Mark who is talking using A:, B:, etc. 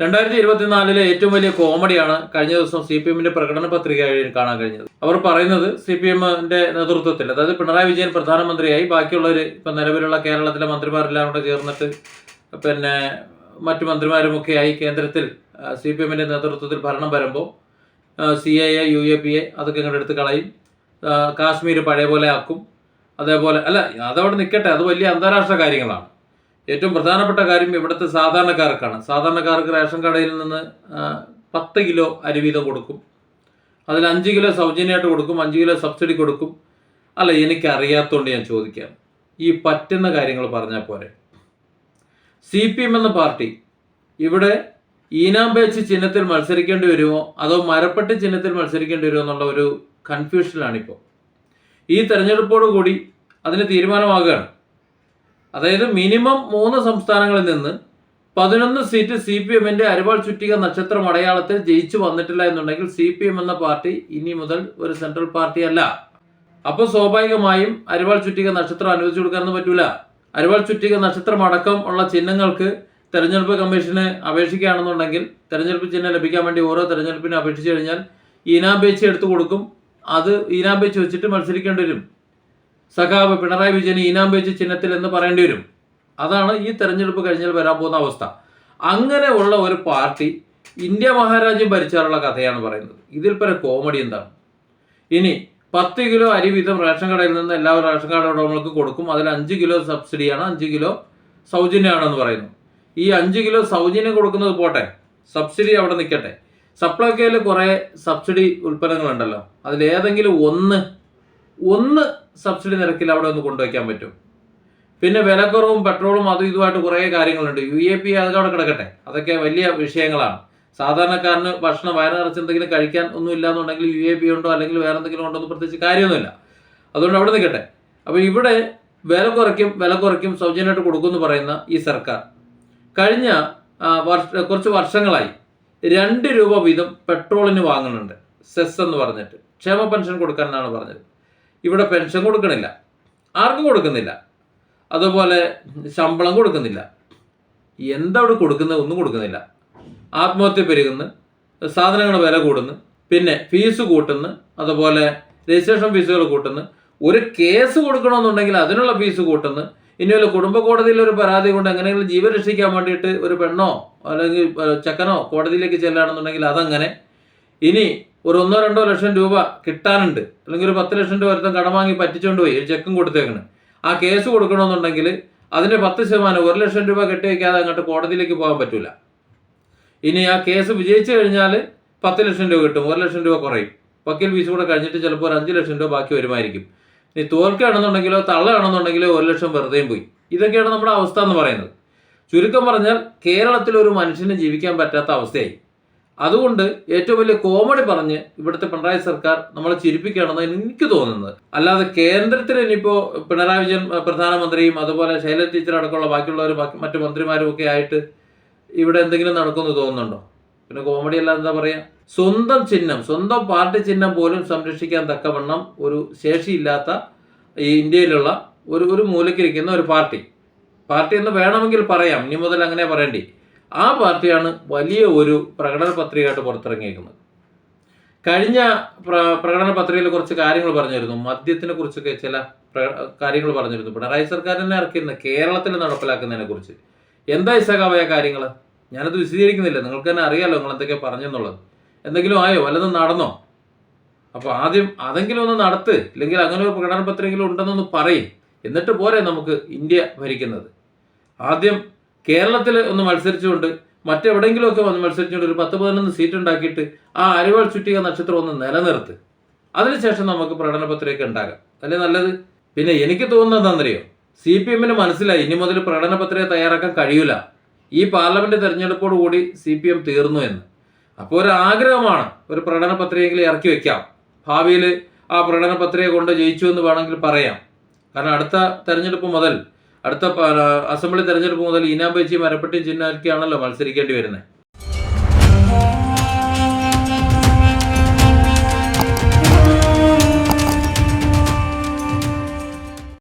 A: രണ്ടായിരത്തി ഇരുപത്തിനാലിലെ ഏറ്റവും വലിയ കോമഡിയാണ് കഴിഞ്ഞ ദിവസം സി പി എമ്മിന്റെ പ്രകടന പത്രിക കാണാൻ കഴിഞ്ഞത്. അവർ പറയുന്നത് സി പി എമ്മിന്റെ നേതൃത്വത്തിൽ അതായത് പിണറായി വിജയൻ പ്രധാനമന്ത്രിയായി ബാക്കിയുള്ളവർ ഇപ്പം നിലവിലുള്ള കേരളത്തിലെ മന്ത്രിമാരെല്ലാം കൂടെ ചേർന്നിട്ട് പിന്നെ മറ്റു മന്ത്രിമാരുമൊക്കെയായി കേന്ദ്രത്തിൽ സി പി എമ്മിന്റെ നേതൃത്വത്തിൽ ഭരണം വരുമ്പോൾ C A A U A P A അതൊക്കെ ഇങ്ങോട്ട് എടുത്ത് കളയും. കാശ്മീർ പഴയ പോലെ ആക്കും. അതേപോലെ അല്ല അതവിടെ നിൽക്കട്ടെ അത് വലിയ അന്താരാഷ്ട്ര കാര്യങ്ങളാണ്. ഏറ്റവും പ്രധാനപ്പെട്ട കാര്യം ഇവിടുത്തെ സാധാരണക്കാർക്കാണ്. സാധാരണക്കാർക്ക് റേഷൻ കടയിൽ നിന്ന് പത്ത് കിലോ അരി വീതം കൊടുക്കും. അതിൽ അഞ്ച് കിലോ സൗജന്യമായിട്ട് കൊടുക്കും അഞ്ച് കിലോ സബ്സിഡി കൊടുക്കും. അല്ല എനിക്ക് അറിയാത്തതുകൊണ്ട് ഞാൻ ചോദിക്കാം. ഈ പറ്റുന്ന കാര്യങ്ങൾ പറഞ്ഞാൽ പോരെ. സി പി എം എന്ന പാർട്ടി ഇവിടെ ഈനാം പേച്ച് ചിഹ്നത്തിൽ മത്സരിക്കേണ്ടി വരുമോ അതോ മരപ്പെട്ടി ചിഹ്നത്തിൽ മത്സരിക്കേണ്ടി വരുമോ എന്നുള്ള ഒരു കൺഫ്യൂഷനിലാണിപ്പോൾ ഈ തെരഞ്ഞെടുപ്പോടുകൂടി അതിന് തീരുമാനമാകുകയാണ്. അതായത് മിനിമം മൂന്ന് സംസ്ഥാനങ്ങളിൽ നിന്ന് പതിനൊന്ന് സീറ്റ് സി പി എമ്മിന്റെ അരിവാൾ ചുറ്റിക നക്ഷത്രം അടയാളത്തിൽ ജയിച്ചു വന്നിട്ടില്ല എന്നുണ്ടെങ്കിൽ സി പി എം എന്ന പാർട്ടി ഇനി മുതൽ ഒരു സെൻട്രൽ പാർട്ടി അല്ല അപ്പോൾ സ്വാഭാവികമായും അരിവാൾ ചുറ്റിക നക്ഷത്രം അനുവദിച്ചു കൊടുക്കാനൊന്നും പറ്റൂല. അരിവാൾ ചുറ്റിക നക്ഷത്രം അടക്കം ഉള്ള ചിഹ്നങ്ങൾക്ക് തെരഞ്ഞെടുപ്പ് കമ്മീഷന് അപേക്ഷിക്കുകയാണെന്നുണ്ടെങ്കിൽ തെരഞ്ഞെടുപ്പ് ചിഹ്നം ലഭിക്കാൻ വേണ്ടി ഓരോ തെരഞ്ഞെടുപ്പിനും അപേക്ഷിച്ചു കഴിഞ്ഞാൽ ഈനാമ്പേച്ചി എടുത്തു കൊടുക്കും. അത് ഇനാബേച്ച് വെച്ചിട്ട് മത്സരിക്കേണ്ടി വരും. സഖാവ് പിണറായി വിജയൻ വെച്ച് ചിഹ്നത്തിൽ എന്ന് പറയേണ്ടി വരും. അതാണ് ഈ തെരഞ്ഞെടുപ്പ് കഴിഞ്ഞാൽ വരാൻ പോകുന്ന അവസ്ഥ. അങ്ങനെ ഉള്ള ഒരു പാർട്ടി ഇന്ത്യ മഹാരാജ്യം ഭരിച്ചാലുള്ള കഥയാണ് പറയുന്നത്. ഇതിൽ പല കോമഡി എന്താണ്? ഇനി പത്ത് കിലോ അരി വീതം റേഷൻ കടയിൽ നിന്ന് എല്ലാ റേഷൻ കട ഉടമകൾക്കും കൊടുക്കും. അതിൽ അഞ്ച് കിലോ സബ്സിഡിയാണ് അഞ്ച് കിലോ സൗജന്യമാണെന്ന് പറയുന്നു. ഈ അഞ്ച് കിലോ സൗജന്യം കൊടുക്കുന്നത് പോട്ടെ സബ്സിഡി അവിടെ നിൽക്കട്ടെ. സപ്ലൈ കെയിൽ കുറേ സബ്സിഡി ഉൽപ്പന്നങ്ങളുണ്ടല്ലോ. അതിലേതെങ്കിലും ഒന്ന് ഒന്ന് സബ്സിഡി നിരക്കിൽ അവിടെ ഒന്ന് കൊണ്ടുവയ്ക്കാൻ പറ്റും. പിന്നെ വിലക്കുറവും പെട്രോളും അതും ഇതുമായിട്ട് കുറേ കാര്യങ്ങളുണ്ട്. യു എ പി അതൊക്കെ അവിടെ കിടക്കട്ടെ. അതൊക്കെ വലിയ വിഷയങ്ങളാണ്. സാധാരണക്കാരന് ഭക്ഷണം വയറ് നിറച്ച് എന്തെങ്കിലും കഴിക്കാൻ ഒന്നും ഇല്ലാന്നുണ്ടെങ്കിൽ യു എ പി ഉണ്ടോ അല്ലെങ്കിൽ വേറെ എന്തെങ്കിലും ഉണ്ടോ എന്ന് പ്രത്യേകിച്ച് കാര്യമൊന്നുമില്ല. അതുകൊണ്ട് അവിടെ നിൽക്കട്ടെ. അപ്പോൾ ഇവിടെ വില കുറയ്ക്കും വില കുറയ്ക്കും സൗജന്യമായിട്ട് കൊടുക്കുമെന്ന് പറയുന്ന ഈ സർക്കാർ. കഴിഞ്ഞ കുറച്ച് വർഷങ്ങളായി രണ്ട് രൂപ വീതം പെട്രോളിന് വാങ്ങുന്നുണ്ട്. സെസ് എന്ന് പറഞ്ഞിട്ട്. ക്ഷേമ പെൻഷൻ കൊടുക്കാനാണ് പറഞ്ഞത്. ഇവിടെ പെൻഷൻ കൊടുക്കണില്ല. ആർക്കും കൊടുക്കുന്നില്ല. അതുപോലെ ശമ്പളം കൊടുക്കുന്നില്ല. എന്താ അവിടെ കൊടുക്കുന്നത് ഒന്നും കൊടുക്കുന്നില്ല. ആത്മഹത്യ പെരുകുന്നു സാധനങ്ങളുടെ വില കൂടുന്നു പിന്നെ ഫീസ് കൂട്ടുന്നു അതുപോലെ രജിസ്ട്രേഷൻ ഫീസുകൾ കൂട്ടുന്നു ഒരു കേസ് കൊടുക്കണമെന്നുണ്ടെങ്കിൽ അതിനുള്ള ഫീസ് കൂട്ടുന്നു ഇനി വല്ല കുടുംബ കോടതിയിൽ ഒരു പരാതി കൊണ്ട് എങ്ങനെയെങ്കിലും ജീവൻ രക്ഷിക്കാൻ വേണ്ടിയിട്ട് ഒരു പെണ്ണോ അല്ലെങ്കിൽ ചെക്കനോ കോടതിയിലേക്ക് ചെല്ലുകയാണെന്നുണ്ടെങ്കിൽ അതങ്ങനെ. ഇനി ഒരു ഒന്നോ രണ്ടോ ലക്ഷം രൂപ കിട്ടാനുണ്ട്. അല്ലെങ്കിൽ ഒരു പത്ത് ലക്ഷം രൂപ ഒരുത്തം കടം വാങ്ങി പറ്റിച്ചുകൊണ്ട് പോയി ഒരു ചെക്കും കൊടുത്തേക്കണ്. ആ കേസ് കൊടുക്കണമെന്നുണ്ടെങ്കിൽ അതിന്റെ പത്ത് ശതമാനം ഒരു ലക്ഷം രൂപ കെട്ടിവെക്കാതെ അങ്ങോട്ട് കോടതിയിലേക്ക് പോകാൻ പറ്റില്ല ഇനി ആ കേസ് വിജയിച്ചു കഴിഞ്ഞാൽ പത്ത് ലക്ഷം രൂപ കിട്ടും ഒരു ലക്ഷം രൂപ കുറയും. വക്കീൽ ഫീസ് കൂടെ കഴിഞ്ഞിട്ട് ചിലപ്പോൾ ഒരു അഞ്ച് ലക്ഷം രൂപ ബാക്കി വരുമായിരിക്കും. ഇനി തോൽക്കുകയാണെന്നുണ്ടെങ്കിലോ തള്ളയാണെന്നുണ്ടെങ്കിലോ ഒരു ലക്ഷം വെറുതെയും പോയി. ഇതൊക്കെയാണ് നമ്മുടെ അവസ്ഥ എന്ന് പറയുന്നത്. ചുരുക്കം പറഞ്ഞാൽ കേരളത്തിൽ ഒരു മനുഷ്യന് ജീവിക്കാൻ പറ്റാത്ത അവസ്ഥയായി. അതുകൊണ്ട് ഏറ്റവും വലിയ കോമഡി പറഞ്ഞ് ഇവിടുത്തെ പിണറായി സർക്കാർ നമ്മളെ ചിരിപ്പിക്കുകയാണെന്ന് എനിക്ക് തോന്നുന്നത്. അല്ലാതെ കേന്ദ്രത്തിൽ ഇനിയിപ്പോൾ പിണറായി വിജയൻ പ്രധാനമന്ത്രിയും അതുപോലെ ശൈലജ ടീച്ചർ അടക്കമുള്ള ബാക്കിയുള്ളവരും മറ്റു മന്ത്രിമാരും ഒക്കെ ആയിട്ട് ഇവിടെ എന്തെങ്കിലും നടക്കുമെന്ന് തോന്നുന്നുണ്ടോ? പിന്നെ കോമഡി അല്ലാതെ എന്താ പറയാ? സ്വന്തം ചിഹ്നം സ്വന്തം പാർട്ടി ചിഹ്നം പോലും സംരക്ഷിക്കാൻ തക്കവണ്ണം ഒരു ശേഷിയില്ലാത്ത ഈ ഇന്ത്യയിലുള്ള ഒരു ഒരു മൂലക്കിരിക്കുന്ന ഒരു പാർട്ടി. പാർട്ടി എന്ന് വേണമെങ്കിൽ പറയാം ഇനി മുതൽ അങ്ങനെ പറയേണ്ടി. ആ പാർട്ടിയാണ് വലിയ ഒരു പ്രകടന പത്രികയായിട്ട് പുറത്തിറങ്ങിയിരിക്കുന്നത് കഴിഞ്ഞ പ്ര പ്രകടന പത്രികയിൽ കുറച്ച് കാര്യങ്ങൾ പറഞ്ഞിരുന്നു. മദ്യത്തിനെ കുറിച്ചൊക്കെ ചില കാര്യങ്ങൾ പറഞ്ഞിരുന്നു. പിണറായി സർക്കാർ തന്നെ ഇറക്കിയിരുന്ന കേരളത്തിൽ നടപ്പിലാക്കുന്നതിനെ കുറിച്ച്. എന്താ ഇസകാവയ കാര്യങ്ങൾ ഞാനത് വിശദീകരിക്കുന്നില്ല. നിങ്ങൾക്ക് തന്നെ അറിയാലോ നിങ്ങൾ എന്തൊക്കെയാണ് പറഞ്ഞെന്നുള്ളത്. എന്തെങ്കിലും ആയോ? വല്ലതും നടന്നോ? അപ്പോൾ ആദ്യം അതെങ്കിലും ഒന്ന് നടത്ത്. ഇല്ലെങ്കിൽ അങ്ങനെ ഒരു പ്രകടന പത്രികയിൽ ഉണ്ടെന്നൊന്ന് പറയും. എന്നിട്ട് പോരെ നമുക്ക് ഇന്ത്യ ഭരിക്കുന്നത്. ആദ്യം കേരളത്തിൽ ഒന്ന് മത്സരിച്ചുകൊണ്ട് മറ്റെവിടെയെങ്കിലുമൊക്കെ വന്ന് മത്സരിച്ചുകൊണ്ട് ഒരു പത്ത് പതിനൊന്ന് സീറ്റ് ഉണ്ടാക്കിയിട്ട് ആ അരിവാൾ ചുറ്റിക നക്ഷത്രം ഒന്ന് നിലനിർത്ത്. അതിനുശേഷം നമുക്ക് പ്രകടന പത്രിക ഉണ്ടാകാം. അല്ലേ നല്ലത്? പിന്നെ എനിക്ക് തോന്നുന്നത് എന്താണെന്നറിയോ? സി പി എമ്മിന് മനസ്സിലായി ഇനി മുതൽ പ്രകടന പത്രിക തയ്യാറാക്കാൻ കഴിയൂല. ഈ പാർലമെന്റ് തെരഞ്ഞെടുപ്പോട് കൂടി സി പി എം തീർന്നു എന്ന്. അപ്പോൾ ഒരു ആഗ്രഹമാണ് ഒരു പ്രകടന പത്രികയെങ്കിലും ഇറക്കി വെക്കാം. ഭാവിയിൽ ആ പ്രകടന പത്രിക കൊണ്ട് ജയിച്ചു എന്ന് വേണമെങ്കിൽ പറയാം. കാരണം അടുത്ത തെരഞ്ഞെടുപ്പ് മുതൽ അടുത്ത അസംബ്ലി തെരഞ്ഞെടുപ്പ് മുതൽ ഈനാമ്പേച്ചി മരപ്പെട്ടി ചിന്നാക്കിയാണല്ലോ മത്സരിക്കേണ്ടി വരുന്നത്.